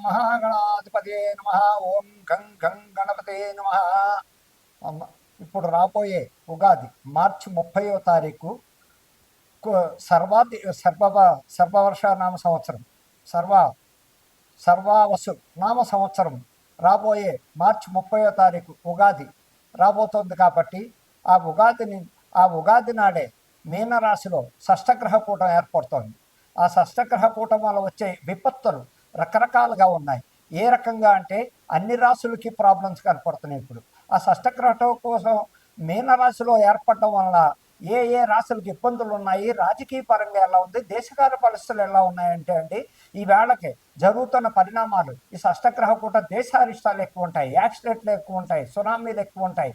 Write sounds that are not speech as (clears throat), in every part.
మహాగణాధిపతే నమ. ఓం గం గం గణపతే నమ. ఇప్పుడు రాబోయే ఉగాది మార్చి ముప్పయో తారీఖు సర్వాది సర్వ సర్వవర్ష నామ సంవత్సరం సర్వ సర్వావసు నామ సంవత్సరం రాబోయే మార్చి ముప్పయో తారీఖు ఉగాది రాబోతోంది కాబట్టి ఆ ఉగాదిని ఆ ఉగాది నాడే మీనరాశిలో షష్టగ్రహ కూటం ఏర్పడుతోంది. ఆ షష్టగ్రహ కూటం వల్ల వచ్చే విపత్తులు రకరకాలుగా ఉన్నాయి. ఏ రకంగా అంటే అన్ని రాశులకి ప్రాబ్లమ్స్ కనపడుతున్నాయి ఇప్పుడు. ఆ షష్టగ్రహం కోసం మీనరాశిలో ఏర్పడడం వల్ల ఏ ఏ రాశులకు ఇబ్బందులు ఉన్నాయి? రాజకీయ పరంగా ఎలా ఉంది? దేశకాల పరిస్థితులు ఎలా ఉన్నాయంటే అండి ఈ వేళకి జరుగుతున్న పరిణామాలు ఈ షష్టగ్రహ కూడా దేశారిష్టాలు ఎక్కువ ఉంటాయి యాక్సిడెంట్లు ఎక్కువ ఉంటాయి సునామీలు ఎక్కువ ఉంటాయి.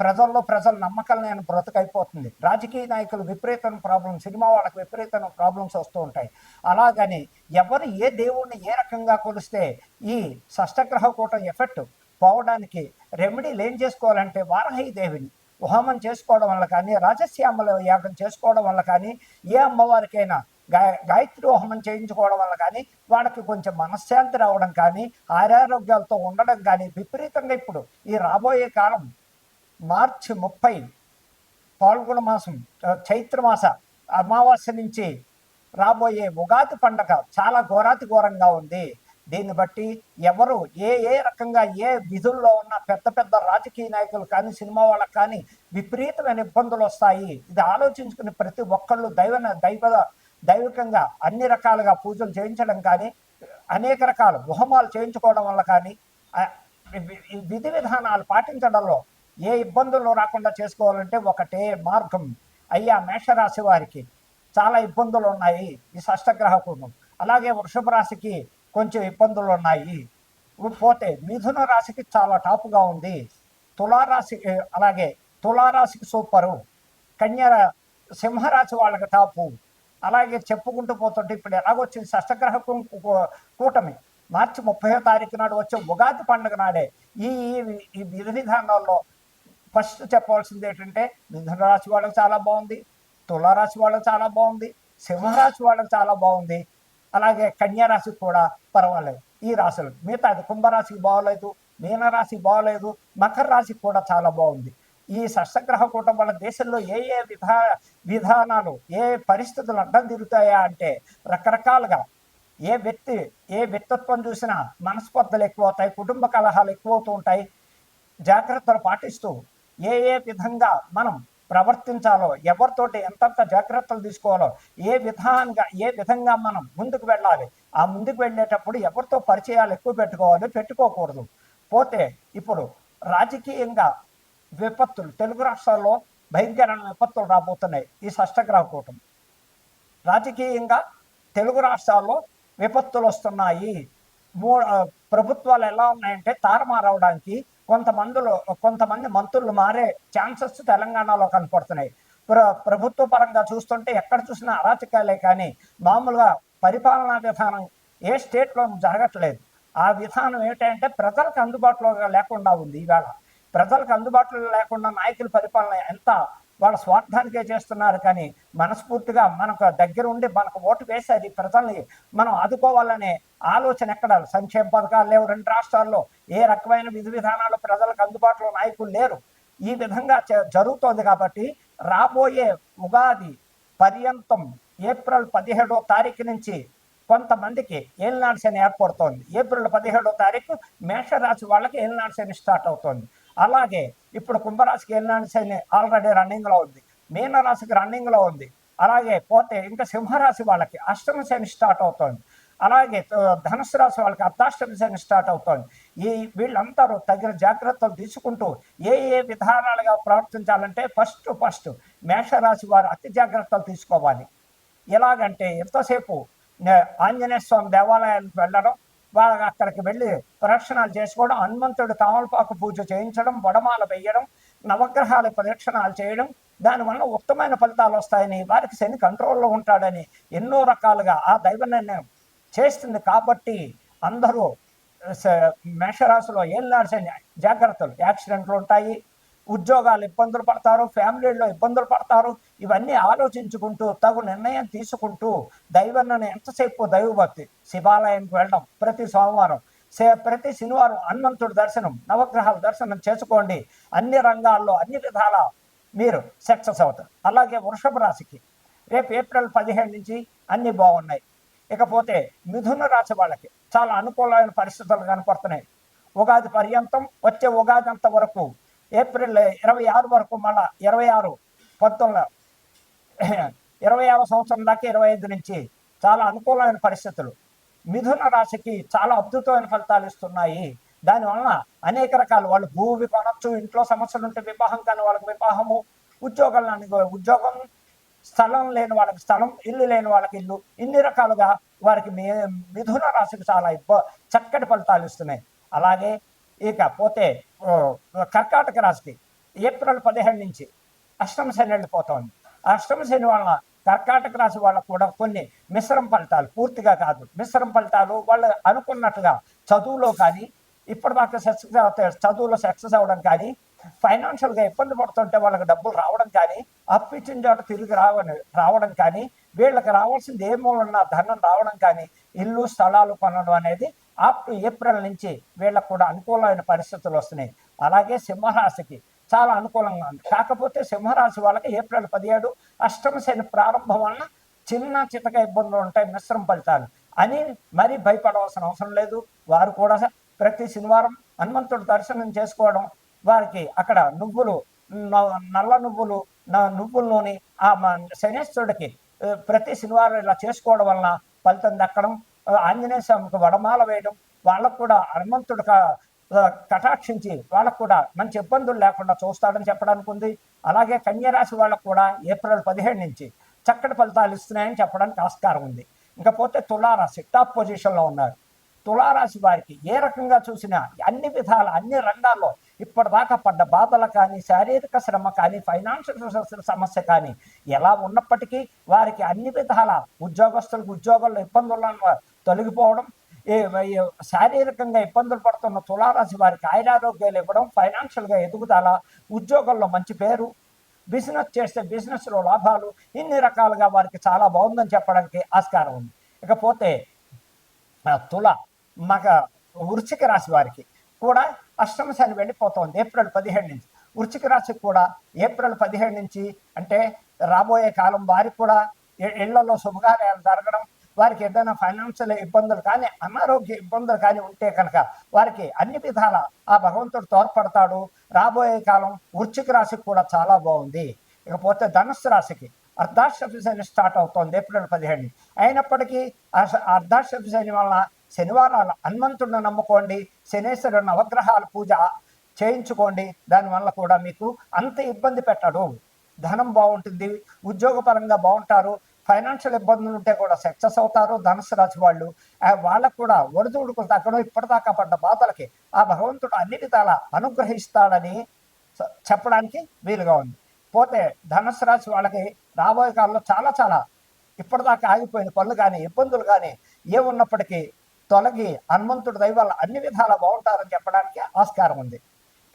ప్రజల్లో ప్రజల నమ్మకాలు నేను బ్రతకైపోతుంది. రాజకీయ నాయకులు విపరీతమైన ప్రాబ్లమ్స్ సినిమా వాళ్ళకి విపరీతమైన ప్రాబ్లమ్స్ వస్తూ ఉంటాయి. అలాగని ఎవరు ఏ దేవుణ్ణి ఏ రకంగా కొలిస్తే ఈ షష్టగ్రహ కూటం ఎఫెక్ట్ పోవడానికి రెమెడీలు ఏం చేసుకోవాలంటే వారాహి దేవిని హోమం చేసుకోవడం వల్ల కానీ రాజశ్యామల యాగం చేసుకోవడం వల్ల కానీ ఏ అమ్మవారికైనా గాయ గాయత్రి హోమం చేయించుకోవడం వల్ల కానీ వాళ్ళకి కొంచెం మనశ్శాంతి రావడం కానీ ఆరోగ్యాలతో ఉండడం కానీ విపరీతంగా ఇప్పుడు ఈ రాబోయే కాలం మార్చి ముప్పై పాల్గొన మాసం చైత్రమాస చైత్ర మాస అమావాస్య నుంచి రాబోయే ఉగాది పండగ చాలా ఘోరాతి ఘోరంగా ఉంది. దీన్ని బట్టి ఎవరు ఏ ఏ రకంగా ఏ విధుల్లో ఉన్న పెద్ద పెద్ద రాజకీయ నాయకులు కానీ సినిమా వాళ్ళకి కానీ విపరీతమైన ఇబ్బందులు వస్తాయి. ఇది ఆలోచించుకుని ప్రతి ఒక్కళ్ళు దైవ దైవ దైవికంగా అన్ని రకాలుగా పూజలు చేయించడం కానీ అనేక రకాల హోమాలు చేయించుకోవడం వల్ల కానీ విధి విధానాలు పాటించడంలో ఏ ఇబ్బందులు రాకుండా చేసుకోవాలంటే ఒకటే మార్గం. అయ్యా మేషరాశి వారికి చాలా ఇబ్బందులు ఉన్నాయి ఈ షష్టగ్రహ కుటుంబం అలాగే వృషభ రాశికి కొంచెం ఇబ్బందులు ఉన్నాయి పోతే మిథున రాశికి చాలా టాపుగా ఉంది. తులారాశి అలాగే తులారాశికి సూపరు. కన్య సింహరాశి వాళ్ళకి టాపు. అలాగే చెప్పుకుంటూ పోతుంటే ఇప్పుడు ఎలాగొచ్చింది షష్టగ్రహ కూటమి. మార్చి ముప్పై తారీఖు నాడు వచ్చే ఉగాది పండుగ నాడే. ఈ ఈ- ఈ విధి విధానాల్లో ఫస్ట్ చెప్పవలసింది ఏంటంటే మిథున రాశి వాళ్ళకి చాలా బాగుంది తులారాశి వాళ్ళకి చాలా బాగుంది సింహరాశి వాళ్ళకి చాలా బాగుంది అలాగే కన్యారాశికి కూడా పర్వాలేదు. ఈ రాశులు మిగతాది కుంభరాశికి బాగోలేదు మీనరాశి బాగోలేదు మకర రాశికి కూడా చాలా బాగుంది. ఈ షష్టగ్రహ కూటం వల్ల దేశంలో ఏ ఏ విధా విధానాలు ఏ పరిస్థితులు అడ్డం తిరుగుతాయా అంటే రకరకాలుగా ఏ వ్యక్తి ఏ వ్యక్తిత్వం చూసినా మనస్పర్ధలు ఎక్కువ అవుతాయి కుటుంబ కలహాలు ఎక్కువ అవుతూ ఉంటాయి జాగ్రత్తలు పాటిస్తూ ఏ ఏ విధంగా మనం ప్రవర్తించాలో ఎవరితోటి ఎంతంత జాగ్రత్తలు తీసుకోవాలో ఏ విధానంగా ఏ విధంగా మనం ముందుకు వెళ్ళాలి ఆ ముందుకు వెళ్ళేటప్పుడు ఎవరితో పరిచయాలు ఎక్కువ పెట్టుకోవాలి పెట్టుకోకూడదు. పోతే ఇప్పుడు రాజకీయంగా విపత్తులు తెలుగు రాష్ట్రాల్లో భయంకరమైన విపత్తులు రాబోతున్నాయి ఈ షష్టగ్రహ కూటమి. రాజకీయంగా తెలుగు రాష్ట్రాల్లో విపత్తులు వస్తున్నాయి. మూ ప్రభుత్వాలు ఎలా ఉన్నాయంటే తారుమారవడానికి కొంతమందిలో కొంతమంది మంత్రులు మారే ఛాన్సెస్ తెలంగాణలో కనపడుతున్నాయి. ప్ర ప్రభుత్వ పరంగా చూస్తుంటే ఎక్కడ చూసినా అరాచకాలే కానీ మామూలుగా పరిపాలనా విధానం ఏ స్టేట్లో జరగట్లేదు. ఆ విధానం ఏమిటంటే ప్రజలకు అందుబాటులో లేకుండా ఉంది ఈవేళ ప్రజలకు అందుబాటులో లేకుండా నాయకుల పరిపాలన ఎంత వాళ్ళ స్వార్థానికే చేస్తున్నారు. కానీ మనస్ఫూర్తిగా మనకు దగ్గర ఉండి మనకు ఓటు వేసి అది ప్రజల్ని మనం ఆదుకోవాలనే ఆలోచన ఎక్కడ? సంక్షేమ పథకాలు లేవు. రెండు రాష్ట్రాల్లో ఏ రకమైన విధి విధానాలు ప్రజలకు అందుబాటులో నాయకులు లేరు. ఈ విధంగా జరుగుతోంది కాబట్టి రాబోయే ఉగాది పర్యంతం ఏప్రిల్ పదిహేడో తారీఖు నుంచి కొంతమందికి ఏలినాడు శని ఏర్పడుతోంది. ఏప్రిల్ పదిహేడో తారీఖు మేషరాశి వాళ్ళకి ఏలినాడు శని స్టార్ట్ అవుతోంది. అలాగే ఇప్పుడు కుంభరాశికి వెళ్ళినా శని ఆల్రెడీ రన్నింగ్లో ఉంది. మీనరాశికి రన్నింగ్లో ఉంది. అలాగే పోతే ఇంకా సింహరాశి వాళ్ళకి అష్టమ శని స్టార్ట్ అవుతోంది. అలాగే ధనుసు రాశి వాళ్ళకి అర్ధాష్టమి శని స్టార్ట్ అవుతోంది. ఈ వీళ్ళందరూ తగిన జాగ్రత్తలు తీసుకుంటూ ఏ ఏ విధానాలుగా ప్రవర్తించాలంటే ఫస్ట్ ఫస్ట్ మేషరాశి వారు అతి జాగ్రత్తలు తీసుకోవాలి. ఎలాగంటే ఎంతసేపు ఆంజనేయ స్వామి దేవాలయానికి వెళ్ళడం వాళ్ళ అక్కడికి వెళ్ళి ప్రదక్షిణాలు చేసుకోవడం హనుమంతుడు తామలపాకు పూజ చేయించడం వడమాల వేయడం నవగ్రహాల ప్రదక్షిణాలు చేయడం దానివల్ల ఉత్తమైన ఫలితాలు వస్తాయని వారికి శని కంట్రోల్లో ఉంటాడని ఎన్నో రకాలుగా ఆ దైవ నిర్ణయం చేస్తుంది. కాబట్టి అందరూ స- మేషరాశిలో ఏళ్ళనాడు శని జాగ్రత్తలు యాక్సిడెంట్లు ఉంటాయి. ఉద్యోగాలు ఇబ్బందులు పడతారు ఫ్యామిలీలో ఇబ్బందులు పడతారు ఇవన్నీ ఆలోచించుకుంటూ తగు నిర్ణయం తీసుకుంటూ దైవాన్ని ఎంతసేపు దైవభక్తి శివాలయానికి వెళ్ళడం ప్రతి సోమవారం. సే- ప్రతి శనివారం హనుమంతుడి దర్శనం నవగ్రహాల దర్శనం చేసుకోండి. అన్ని రంగాల్లో అన్ని విధాల మీరు సక్సెస్ అవుతారు. అలాగే వృషభ రాశికి రేపు ఏప్రిల్ పదిహేడు నుంచి అన్ని బాగున్నాయి. ఇకపోతే మిథున రాశి వాళ్ళకి చాలా అనుకూలమైన పరిస్థితులు కనపడుతున్నాయి. ఉగాది పర్యంతం వచ్చే ఉగాది అంత వరకు ఏప్రిల్ ఇరవై ఆరు వరకు మళ్ళా ఇరవై ఆరు పంతొమ్మిది (clears throat) ఇరవై ఆరు సంవత్సరం దాకా ఇరవై ఐదు నుంచి చాలా అనుకూలమైన పరిస్థితులు. మిథున రాశికి చాలా అద్భుతమైన ఫలితాలు ఇస్తున్నాయి. దానివలన అనేక రకాల వాళ్ళు భూమి కొనొచ్చు ఇంట్లో సమస్యలు ఉంటే వివాహం కానీ వాళ్ళకి వివాహము ఉద్యోగాలు ఉద్యోగం స్థలం లేని వాళ్ళకి స్థలం ఇల్లు లేని వాళ్ళకి ఇల్లు ఇన్ని రకాలుగా వారికి మి మిథున రాశికి చాలా ఇబ్బ చక్కటి ఫలితాలు ఇస్తున్నాయి. అలాగే ఇకపోతే కర్కాటక రాశికి ఏప్రిల్ పదిహేడు నుంచి అష్టమ శని వెళ్ళిపోతోంది. అష్టమ శని వలన కర్కాటక రాశి వాళ్ళకు కూడా కొన్ని మిశ్రమ ఫలితాలు పూర్తిగా కాదు మిశ్రమ ఫలితాలు వాళ్ళు అనుకున్నట్టుగా చదువులో కానీ ఇప్పటిదాకా సక్సెస్ అవుతాయి చదువులో సక్సెస్ అవ్వడం కానీ ఫైనాన్షియల్గా ఇబ్బంది పడుతుంటే వాళ్ళకి డబ్బులు రావడం కానీ అప్పు ఇచ్చిన చోట తిరిగి రావని రావడం కానీ వీళ్ళకి రావాల్సింది ఏ మూలన్నా ధనం రావడం కానీ ఇల్లు స్థలాలు కొనడం అనేది అప్ టు ఏప్రిల్ నుంచి వీళ్ళకు కూడా అనుకూలమైన పరిస్థితులు వస్తున్నాయి. అలాగే సింహరాశికి చాలా అనుకూలంగా ఉంది. కాకపోతే సింహరాశి వాళ్ళకి ఏప్రిల్ పదిహేడు అష్టమ శని ప్రారంభం వలన చిన్న చితక ఇబ్బందులు ఉంటాయి మిశ్రమ ఫలితాలు. అని మరీ భయపడవలసిన అవసరం లేదు. వారు కూడా ప్రతి శనివారం హనుమంతుడు దర్శనం చేసుకోవడం వారికి అక్కడ నువ్వులు నల్ల నువ్వులు నా నువ్వుల్లోని ఆ శనేశ్వరుడికి ప్రతి శనివారం ఇలా చేసుకోవడం వలన ఫలితం దక్కడం ఆంజనేయ స్వామికి వడమాల వేయడం వాళ్ళకు కూడా హనుమంతుడు కటాక్షించి వాళ్ళకు కూడా మంచి ఇబ్బందులు లేకుండా చూస్తాడని చెప్పడానికి ఉంది. అలాగే కన్యరాశి వాళ్ళకు కూడా ఏప్రిల్ పదిహేడు నుంచి చక్కటి ఫలితాలు ఇస్తున్నాయని చెప్పడానికి ఆస్కారం ఉంది. ఇంకా పోతే తులారాశి టాప్ పొజిషన్లో ఉన్నారు. తులారాశి వారికి ఏ రకంగా చూసినా అన్ని విధాల అన్ని రంగాల్లో ఇప్పటిదాకా పడ్డ బాధలు కానీ శారీరక శ్రమ కానీ ఫైనాన్షియల్ సమస్య కానీ ఎలా ఉన్నప్పటికీ వారికి అన్ని విధాల ఉద్యోగస్తులకు ఉద్యోగాల్లో ఇబ్బందులను తొలగిపోవడం ఈ శారీరకంగా ఇబ్బందులు పడుతున్న తులారాశి వారికి ఆయురారోగ్యాలు ఇవ్వడం ఫైనాన్షియల్గా ఎదుగుదల ఉద్యోగంలో మంచి పేరు బిజినెస్ చేస్తే బిజినెస్లో లాభాలు ఇన్ని రకాలుగా వారికి చాలా బాగుందని చెప్పడానికి ఆస్కారం ఉంది. ఇకపోతే తుల మగ వృశ్చిక రాశి వారికి కూడా అష్టమ శని ఏప్రిల్ పదిహేడు నుంచి. వృశ్చిక రాశికి కూడా ఏప్రిల్ పదిహేడు నుంచి అంటే రాబోయే కాలం వారికి కూడా ఇళ్ళలో శుభకార్యాలు జరగడం వారికి ఏదైనా ఫైనాన్షియల్ ఇబ్బందులు కానీ అనారోగ్య ఇబ్బందులు కానీ ఉంటే కనుక వారికి అన్ని విధాల ఆ భగవంతుడు తోడ్పడతాడు. రాబోయే కాలం వృశ్చిక రాశికి కూడా చాలా బాగుంది. ఇకపోతే ధనుస్సు రాశికి అర్ధాష్టమి శని స్టార్ట్ అవుతోంది ఏప్రిల్ పదిహేడు అయినప్పటికీ ఆ స- శని వలన శనివారాలు హనుమంతుడిని నమ్ముకోండి శనేశ్వరుడు నవగ్రహాల పూజ చేయించుకోండి దానివల్ల కూడా మీకు అంత ఇబ్బంది పెట్టడు. ధనం బాగుంటుంది ఉద్యోగపరంగా బాగుంటారు ఫైనాన్షియల్ ఇబ్బందులు ఉంటే కూడా సక్సెస్ అవుతారు ధనుసు రాశి వాళ్ళు. వాళ్ళకు కూడా ఒడిదుడుకులు తగ్గడం ఇప్పటిదాకా పడ్డ బాధలకి ఆ భగవంతుడు అన్ని విధాల అనుగ్రహిస్తాడని చెప్పడానికి వీలుగా ఉంది. పోతే ధనుసు రాశి వాళ్ళకి రాబోయే కాలంలో చాలా చాలా ఇప్పటిదాకా ఆగిపోయిన పనులు కానీ ఇబ్బందులు కానీ ఏమున్నప్పటికీ తొలగి హనుమంతుడి దయ వల్ల అన్ని విధాలా బాగుంటారని చెప్పడానికి ఆస్కారం ఉంది.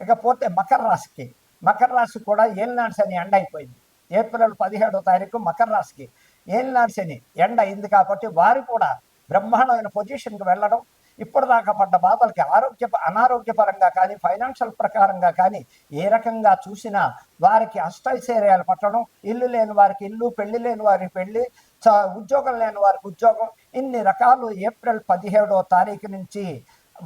ఇకపోతే మకర రాశికి మకర రాశి కూడా ఏలినాడు శని ఎండ అయిపోయింది. ఏప్రిల్ పదిహేడో తారీఖు మకర రాశికి ఏలినాడు శని ఎండ అయింది కాబట్టి వారు కూడా బ్రహ్మాండమైన పొజిషన్కి వెళ్ళడం ఇప్పటిదాకా పడ్డ బాధలకి ఆరోగ్య అనారోగ్యపరంగా కానీ ఫైనాన్షియల్ ప్రకారంగా కానీ ఏ రకంగా చూసినా వారికి అష్టైశ్వర్యాలు పట్టడం ఇల్లు లేని వారికి ఇల్లు పెళ్ళి లేని వారికి పెళ్ళి ఉద్యోగం లేని వారికి ఉద్యోగం. ఇన్ని రకాలు ఏప్రిల్ పదిహేడో తారీఖు నుంచి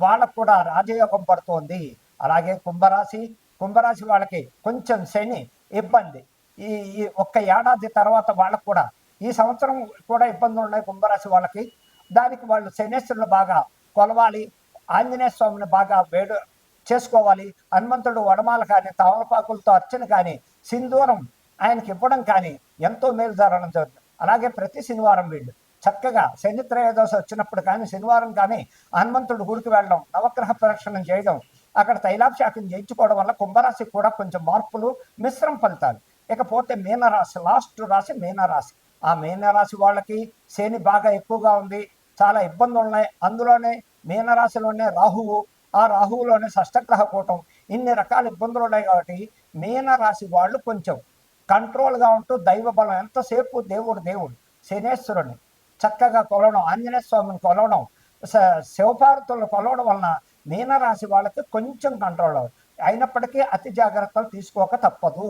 వాళ్ళకు కూడా రాజయోగం పడుతోంది. అలాగే కుంభరాశి కుంభరాశి వాళ్ళకి కొంచెం శని ఇబ్బంది. ఈ ఈ ఒక్క ఏడాది తర్వాత వాళ్ళకు కూడా ఈ సంవత్సరం కూడా ఇబ్బందులు ఉన్నాయి కుంభరాశి వాళ్ళకి. దానికి వాళ్ళు శనేశ్వరులు బాగా కొలవాలి ఆంజనేయ స్వామిని బాగా వేడు చేసుకోవాలి హనుమంతుడు వడమాల కానీ తమలపాకులతో అర్చన కానీ సింధూరం ఆయనకి ఇవ్వడం కానీ ఎంతో మేలు జరగడం జరుగుతుంది. అలాగే ప్రతి శనివారం వీళ్ళు. చక్కగా శని వచ్చినప్పుడు కానీ శనివారం కానీ హనుమంతుడు గుడికి వెళ్ళడం నవగ్రహ ప్రదక్షిణం చేయడం అక్కడ తైలాభిషేకం చేయించుకోవడం వల్ల కుంభరాశికి కూడా కొంచెం మార్పులు మిశ్రమ ఫలితాలు. ఇకపోతే మీనరాశి లాస్ట్ రాశి మీనరాశి. ఆ మీనరాశి వాళ్ళకి శని బాగా ఎక్కువగా ఉంది. చాలా ఇబ్బందులు ఉన్నాయి. అందులోనే మీనరాశిలోనే రాహువు. ఆ రాహువులోనే షష్టగ్రహ కూటం. ఇన్ని రకాల ఇబ్బందులు ఉన్నాయి కాబట్టి మీనరాశి వాళ్ళు కొంచెం కంట్రోల్గా ఉంటూ దైవ బలం ఎంతసేపు దేవుడు దేవుడు? శనేశ్వరుని చక్కగా కొలవడం ఆంజనేయ స్వామిని కొలవడం శివపార్వతులను కొలవడం వలన మీనరాశి వాళ్ళకి కొంచెం కంట్రోల్ అవ్వదు. అయినప్పటికీ అతి జాగ్రత్తలు తీసుకోక తప్పదు.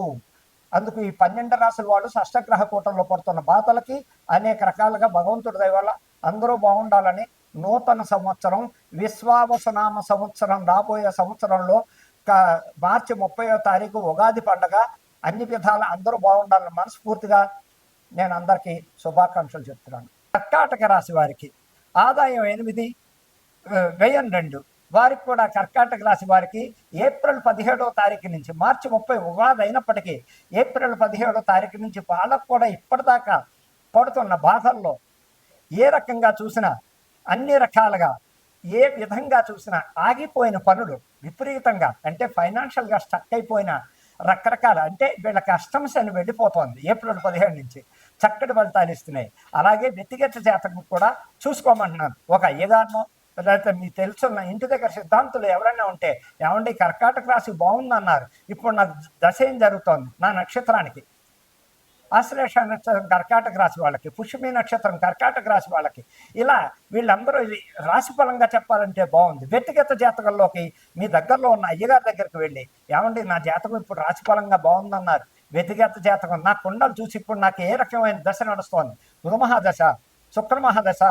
అందుకు ఈ పన్నెండు రాశుల వాళ్ళు షష్టగ్రహ కూటంలో పడుతున్న బాధలకి అనేక రకాలుగా భగవంతుడి దయవల్ల అందరూ బాగుండాలని నూతన సంవత్సరం విశ్వావసనామ సంవత్సరం రాబోయే సంవత్సరంలో మార్చి ముప్పయో తారీఖు ఉగాది పండగ అన్ని విధాల అందరూ బాగుండాలని మనస్ఫూర్తిగా నేను అందరికీ శుభాకాంక్షలు చెప్తున్నాను. కర్కాటక రాశి వారికి ఆదాయం ఎనిమిది వ్యయం రెండు. వారికి కూడా కర్కాటక రాశి వారికి ఏప్రిల్ పదిహేడో తారీఖు నుంచి మార్చి ముప్పై ఉగాది అయినప్పటికీ ఏప్రిల్ పదిహేడో తారీఖు నుంచి వాళ్ళకు కూడా ఇప్పటిదాకా పడుతున్న బాధల్లో ఏ రకంగా చూసినా అన్ని రకాలుగా ఏ విధంగా చూసినా ఆగిపోయిన పనులు విపరీతంగా అంటే ఫైనాన్షియల్గా స్టక్ అయిపోయిన రకరకాల అంటే వీళ్ళ కస్టమ్స్ అని వెళ్ళిపోతోంది. ఏప్రిల్ పదిహేడు నుంచి చక్కటి ఫలితాలు ఇస్తున్నాయి. అలాగే వ్యక్తిగత జాతకం కూడా చూసుకోమంటున్నాను. ఒక అయ్యగానో లేకపోతే మీకు తెలుసున్న ఇంటి దగ్గర సిద్ధాంతులు ఎవరైనా ఉంటే ఏమండి కర్కాటక రాశి బాగుందన్నారు. ఇప్పుడు నాకు దశ ఏం జరుగుతోంది? నా నక్షత్రానికి ఆశ్లేష నక్షత్రం కర్కాటక రాశి వాళ్ళకి పుష్యమి నక్షత్రం కర్కాటక రాశి వాళ్ళకి ఇలా వీళ్ళందరూ ఇది రాశి ఫలంగా చెప్పాలంటే బాగుంది. వ్యక్తిగత జాతకంలోకి మీ దగ్గరలో ఉన్న అయ్యగారి దగ్గరికి వెళ్ళి ఏమండి నా జాతకం ఇప్పుడు రాశి ఫలంగా బాగుందన్నారు. వ్యక్తిగత జాతకం నా కుండలు చూసి ఇప్పుడు నాకు ఏ రకమైన దశ నడుస్తోంది? గురుమహాదశ శుక్రమహాదశ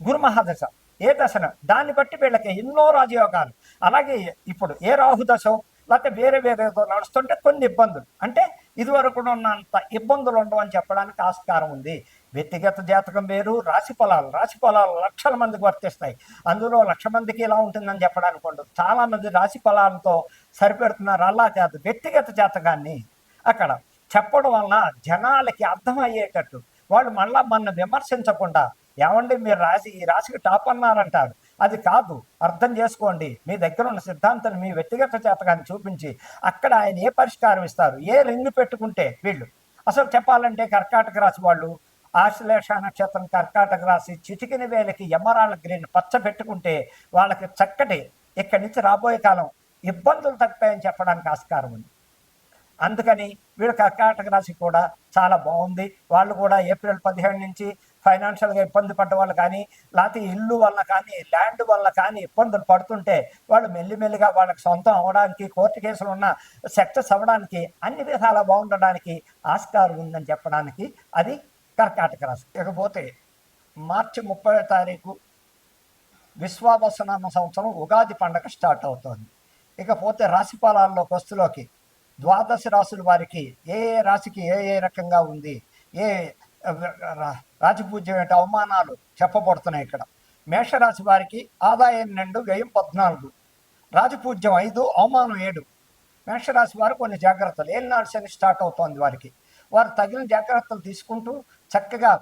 గురుమహాదశ ఏ దశను? దాన్ని బట్టి వీళ్ళకి ఎన్నో రాజయోగాలు. అలాగే ఇప్పుడు ఏ రాహుదశో లేకపోతే వేరే వేరే నడుస్తుంటే కొన్ని ఇబ్బందులు. అంటే ఇదివరకు ఉన్నంత ఇబ్బందులు ఉండవు అని చెప్పడానికి ఆస్కారం ఉంది. వ్యక్తిగత జాతకం వేరు రాశి ఫలాలు రాశి ఫలాలు లక్షల మందికి వర్తిస్తాయి. అందులో లక్ష మందికి ఇలా ఉంటుందని చెప్పడానికి ఉండదు. చాలా మంది రాశి ఫలాలతో సరిపెడుతున్నారు. అలా కాదు. వ్యక్తిగత జాతకాన్ని అక్కడ చెప్పడం వలన జనాలకి అర్థమయ్యేటట్టు వాళ్ళు మళ్ళీ మన విమర్శించకుండా ఏమండి మీరు రాసి ఈ రాశికి టాప్ అన్నారంటారు. అది కాదు. అర్థం చేసుకోండి. మీ దగ్గర ఉన్న సిద్ధాంతాన్ని మీ వ్యక్తిగత చేతకాన్ని చూపించి అక్కడ ఆయన ఏ పరిష్కారం ఇస్తారు? ఏ రింగ్ పెట్టుకుంటే వీళ్ళు? అసలు చెప్పాలంటే కర్కాటక రాశి వాళ్ళు ఆశ్లేష నక్షత్రం కర్కాటక రాశి చిటికిన వేలకి ఎమరాల గ్రీన్ పచ్చ పెట్టుకుంటే వాళ్ళకి చక్కటి ఇక్కడి నుంచి రాబోయే కాలం ఇబ్బందులు తగ్గుతాయని చెప్పడానికి ఆస్కారం ఉంది. అందుకని వీళ్ళు కర్కాటక రాశి కూడా చాలా బాగుంది. వాళ్ళు కూడా ఏప్రిల్ పదిహేడు నుంచి ఫైనాన్షియల్గా ఇబ్బంది పడ్డ వాళ్ళు కానీ లేకపోతే ఇల్లు వల్ల కానీ ల్యాండ్ వల్ల కానీ ఇబ్బందులు పడుతుంటే వాళ్ళు మెల్లిమెల్లిగా వాళ్ళకి సొంతం అవ్వడానికి కోర్టు కేసులు ఉన్న సక్సెస్ అవ్వడానికి అన్ని విధాలా బాగుండడానికి ఆస్కారం ఉందని చెప్పడానికి అది కర్కాటక రాశి. ఇకపోతే మార్చి ముప్పై తారీఖు విశ్వావసనామ సంవత్సరం ఉగాది పండగ స్టార్ట్ అవుతోంది. ఇకపోతే రాశి ఫలాల్లోకి వస్తులోకి ద్వాదశ రాశుల వారికి ఏ ఏ రాశికి ఏ ఏ రకంగా ఉంది ఏ రాజపూజ్యమైన రాజపూజ్యం అవమానాలు చెప్పబడుతున్నాయి ఇక్కడ. మేషరాశి వారికి ఆదాయం రెండు వ్యయం పద్నాలుగు. రాజపూజ్యం ఐదు అవమానం ఏడు. మేషరాశి వారు కొన్ని జాగ్రత్తలు. ఏలినాడు శని స్టార్ట్ అవుతోంది వారికి. వారు తగిన జాగ్రత్తలు తీసుకుంటూ చక్కగా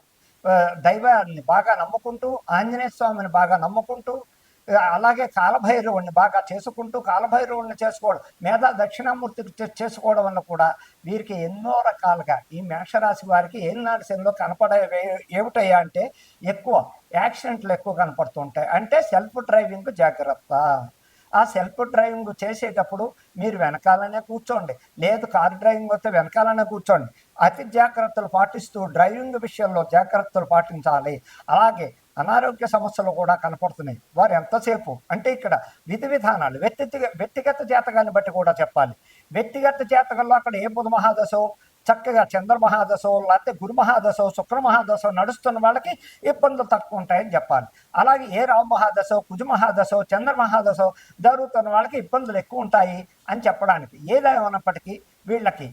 దైవాన్ని బాగా నమ్ముకుంటూ ఆంజనేయ స్వామిని బాగా నమ్ముకుంటూ అలాగే కాలభైరవుణ్ణి బాగా చేసుకుంటూ కాలభైరవుణ్ణి చేసుకోవడం మేధా దక్షిణామూర్తికి చేసుకోవడం వల్ల కూడా వీరికి ఎన్నో రకాలుగా ఈ మేషరాశి వారికి ఏలినాడు శనిలో కనపడే ఏమిటయ్యా అంటే ఎక్కువ యాక్సిడెంట్లు ఎక్కువ కనపడుతుంటాయి. అంటే సెల్ఫ్ డ్రైవింగ్ జాగ్రత్త. ఆ సెల్ఫ్ డ్రైవింగ్ చేసేటప్పుడు మీరు వెనకాలనే కూర్చోండి. లేదు కార్ డ్రైవింగ్ వస్తే వెనకాలనే కూర్చోండి. అతి జాగ్రత్తలు పాటిస్తూ డ్రైవింగ్ విషయంలో జాగ్రత్తలు పాటించాలి. అలాగే అనారోగ్య సమస్యలు కూడా కనపడుతున్నాయి. వారు ఎంతసేపు? అంటే ఇక్కడ విధి విధానాలు వ్యక్తిగత వ్యక్తిగత జాతకాన్ని బట్టి కూడా చెప్పాలి. వ్యక్తిగత జాతకంలో అక్కడ ఏ బుధ మహాదశో చక్కగా చంద్ర మహాదశో లేకపోతే గురు మహాదశో శుక్ర మహాదశో నడుస్తున్న వాళ్ళకి ఇబ్బందులు తక్కువ ఉంటాయని చెప్పాలి. అలాగే ఏ రావు మహాదశో కుజ మహాదశో చంద్ర మహాదశో జరుగుతున్న వాళ్ళకి ఇబ్బందులు ఎక్కువ ఉంటాయి అని చెప్పడానికి ఏదేమైనప్పటికీ వీళ్ళకి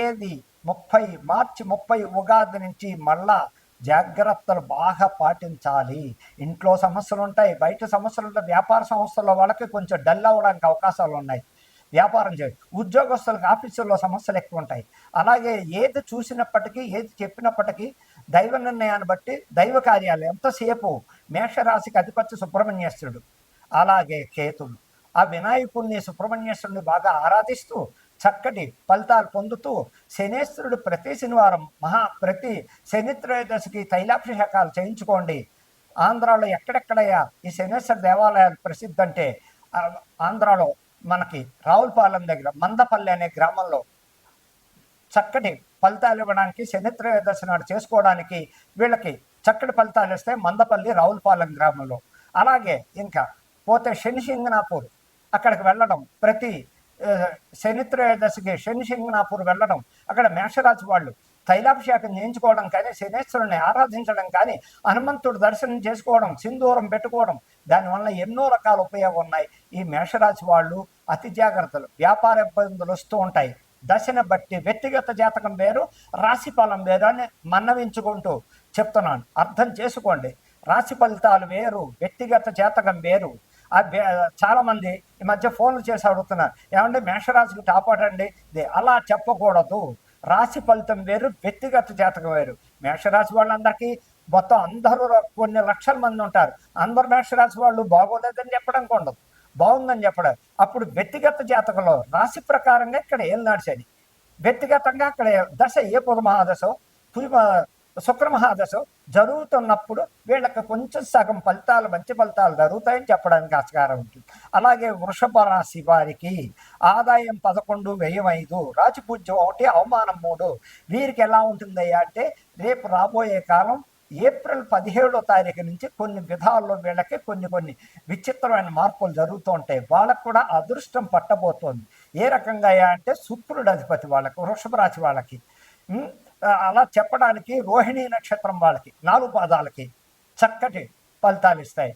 ఏది ముప్పై మార్చి ముప్పై ఉగాది నుంచి మళ్ళా జాగ్రత్తలు బాగా పాటించాలి. ఇంట్లో సమస్యలు ఉంటాయి బయట సమస్యలు ఉంటాయి వ్యాపార సంస్థల్లో వాళ్ళకి కొంచెం డల్ అవ్వడానికి అవకాశాలు ఉన్నాయి. వ్యాపారం చేయ. ఉద్యోగస్తులకు ఆఫీసుల్లో సమస్యలు ఎక్కువ ఉంటాయి అలాగే ఏది చూసినప్పటికీ ఏది చెప్పినప్పటికీ దైవ నిర్ణయాన్ని బట్టి దైవ కార్యాలు ఎంతసేపు మేషరాశికి అధిపతి సుబ్రహ్మణ్యేశ్వరుడు? అలాగే కేతుడు. ఆ వినాయకుడిని సుబ్రహ్మణ్యేశ్వరుని బాగా ఆరాధిస్తూ చక్కటి ఫలితాలు పొందుతూ శనేశ్వరుడు ప్రతి శనివారం మహా ప్రతి శని త్రయోదశికి తైలాభిషేకాలు చేయించుకోండి. ఆంధ్రాలో ఎక్కడెక్కడయ్యా ఈ శనేశ్వర దేవాలయాలు ప్రసిద్ధి అంటే ఆంధ్రాలో మనకి రావులపాలెం దగ్గర మందపల్లి అనే గ్రామంలో చక్కటి ఫలితాలు ఇవ్వడానికి శనిత్రయోదశి నాడు చేసుకోవడానికి వీళ్ళకి చక్కటి ఫలితాలు ఇస్తే మందపల్లి రావులపాలెం గ్రామంలో. అలాగే ఇంకా పోతే శని సింగనాపూర్ అక్కడికి వెళ్ళడం ప్రతి శనిత్రయోదశికి శని సింగనాపూర్ వెళ్ళడం అక్కడ మేషరాజు వాళ్ళు తైలాభిషేకం చేయించుకోవడం కానీ శనేశ్వరుని ఆరాధించడం కానీ హనుమంతుడు దర్శనం చేసుకోవడం సింధూరం పెట్టుకోవడం దానివల్ల ఎన్నో రకాల ఉపయోగం ఉన్నాయి. ఈ మేషరాశి వాళ్ళు అతి జాగ్రత్తలు వ్యాపార ఇబ్బందులు వస్తూ ఉంటాయి. దశను బట్టి వ్యక్తిగత జాతకం వేరు రాశి ఫలం వేరు అని మన్నవించుకుంటూ చెప్తున్నాను. అర్థం చేసుకోండి. రాశి ఫలితాలు వేరు వ్యక్తిగత జాతకం వేరు. చాలామంది చాలా మంది ఈ మధ్య ఫోన్లు చేసి అడుగుతున్నారు. ఏమంటే మేషరాశికి టాపటండి ఇది అలా చెప్పకూడదు. రాశి ఫలితం వేరు వ్యక్తిగత జాతకం వేరు. మేషరాశి వాళ్ళందరికీ మొత్తం అందరూ కొన్ని లక్షల మంది ఉంటారు. అందరు మేషరాశి వాళ్ళు బాగోలేదని చెప్పడం ఉండదు బాగుందని చెప్పడం. అప్పుడు వ్యక్తిగత జాతకంలో రాశి ప్రకారంగా ఇక్కడ ఏం నడిచేది వ్యక్తిగతంగా అక్కడ దశ ఏ పురమహాదశ పురి శుక్రమహాదశ జరుగుతున్నప్పుడు వీళ్ళకి కొంచెం సగం ఫలితాలు మంచి ఫలితాలు జరుగుతాయని చెప్పడానికి ఆస్కారం ఉంటుంది అలాగే వృషభ రాశి వారికి ఆదాయం పదకొండు వ్యయం ఐదు రాజపూజ్యం ఒకటి అవమానం మూడు. వీరికి ఎలా ఉంటుందయ్యా అంటే రేపు రాబోయే కాలం ఏప్రిల్ పదిహేడో తారీఖు నుంచి కొన్ని విధాల్లో వీళ్ళకి కొన్ని కొన్ని విచిత్రమైన మార్పులు జరుగుతూ ఉంటాయి. వాళ్ళకు కూడా అదృష్టం పట్టబోతోంది. ఏ రకంగా అయ్యా అంటే శుక్రుడు అధిపతి వాళ్ళకి వృషభ రాశి వాళ్ళకి. అలా చెప్పడానికి రోహిణీ నక్షత్రం వాళ్ళకి నాలుగు పాదాలకి చక్కటి ఫలితాలు ఇస్తాయి.